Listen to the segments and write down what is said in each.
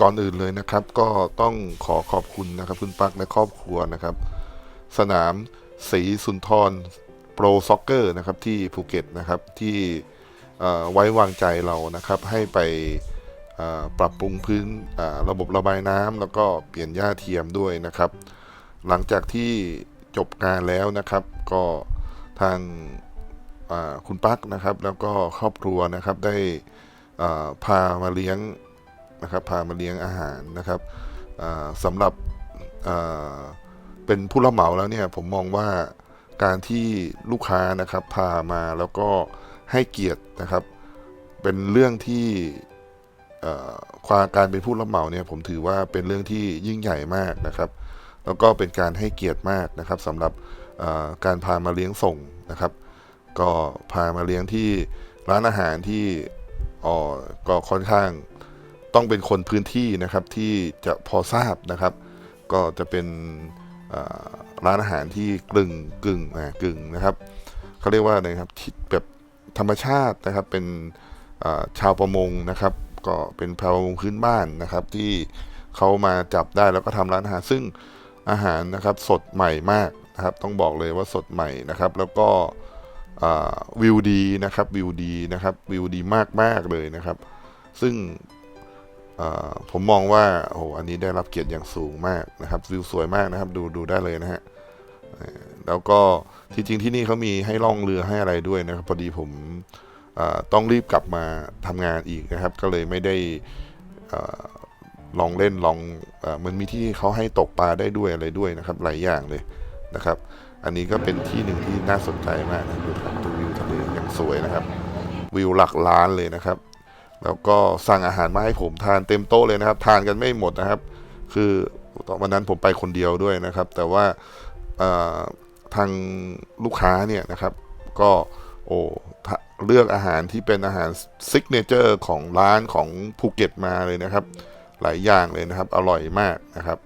ก่อนอื่นเลยนะครับ ก็ต้องขอขอบคุณนะครับคุณปักและครอบครัวนะครับ สนามศรีสุนทรโปรซ็อกเกอร์นะครับที่ภูเก็ตนะครับที่ไว้วางใจเรานะครับ ให้ไปปรับปรุงพื้นระบบระบายน้ำแล้วก็เปลี่ยนหญ้าเทียมด้วยนะครับ หลังจากที่จบงานแล้วนะครับ ก็ทางคุณปักนะครับ แล้วก็ครอบครัวนะครับได้พามาเลี้ยง นะครับพามาเลี้ยงอาหารนะครับสำหรับเป็นผู้รับเหมาแล้วเนี่ยผมมองว่าการที่ลูกค้านะครับพามาแล้วก็ให้เกียรตินะครับ เป็นเรื่องที่ความการเป็นผู้รับเหมาเนี่ยผมถือว่าเป็นเรื่องที่ยิ่งใหญ่มากนะครับ แล้วก็เป็นการให้เกียรติมากนะครับสำหรับการพามาเลี้ยงส่งนะครับ ก็พามาเลี้ยงที่ร้านอาหารที่อ๋อก็ค่อนข้าง ต้องเป็นคนพื้นที่นะครับที่จะพอทราบนะครับ ก็จะเป็นร้านอาหารที่กึ่งกึ่งอ่ากึ่งนะครับเขาเรียกว่าอะไรครับที่แบบธรรมชาตินะครับเป็นชาวประมงนะครับ ก็เป็นชาวประมงพื้นบ้านนะครับ ที่เขามาจับได้แล้วก็ทำร้านอาหาร ซึ่งอาหารนะครับสดใหม่มากนะครับ ต้องบอกเลยว่าสดใหม่นะครับ แล้วก็วิวดีนะครับวิวดีนะครับวิวดีมากๆเลยนะครับ ซึ่ง ผมมองว่าโอ้โหอันนี้ได้รับเกียรติอย่างสูงมากนะครับวิวสวยมากนะครับ ดูดูได้เลยนะฮะแล้วก็ที่จริงที่นี่เขามีให้ล่องเรือให้อะไรด้วยนะครับ พอดีผมต้องรีบกลับมาทำงานอีกนะครับ ก็เลยไม่ได้ลองเล่นลองอมันมีที่เขาให้ตกปลาได้ด้วยอะไรด้วยนะครับ หลายอย่างเลยนะครับ อันนี้ก็เป็นที่หนึ่งที่น่าสนใจมากนะดูครับดูวิวทะเลอย่างสวยนะครับ วิวหลักล้านเลยนะครับ แล้วก็สั่งอาหารมาให้ผมทานเต็มโต๊ะเลยนะครับ ทานกันไม่หมดนะครับ คือวันนั้นผมไปคนเดียวด้วยนะครับ แต่ว่าทางลูกค้าเนี่ยนะครับ ก็โอ้เลือกอาหารที่เป็นอาหารซิกเนเจอร์ของร้านของภูเก็ตมาเลยนะครับ หลายอย่างเลยนะครับ อร่อยมากนะครับ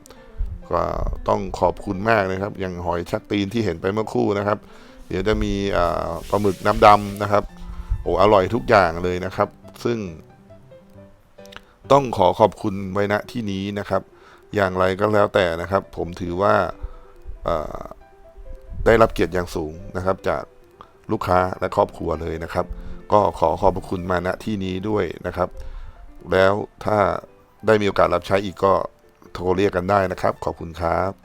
ก็ต้องขอบคุณมากนะครับ อย่างหอยชักตีนที่เห็นไปเมื่อครู่นะครับ เดี๋ยวจะมีปลาหมึกน้ำดำนะครับโอ้อร่อยทุกอย่างเลยนะครับ ซึ่ง ต้องขอขอบคุณไว้ณที่นี้นะครับ อย่างไรก็แล้วแต่นะครับ ผมถือว่าได้รับเกียรติอย่างสูงนะครับ จากลูกค้าและครอบครัวเลยนะครับ ก็ขอขอบคุณมาณที่นี้ด้วยนะครับ แล้วถ้าได้มีโอกาสรับใช้อีกก็โทรเรียกกันได้นะครับ ขอบคุณครับ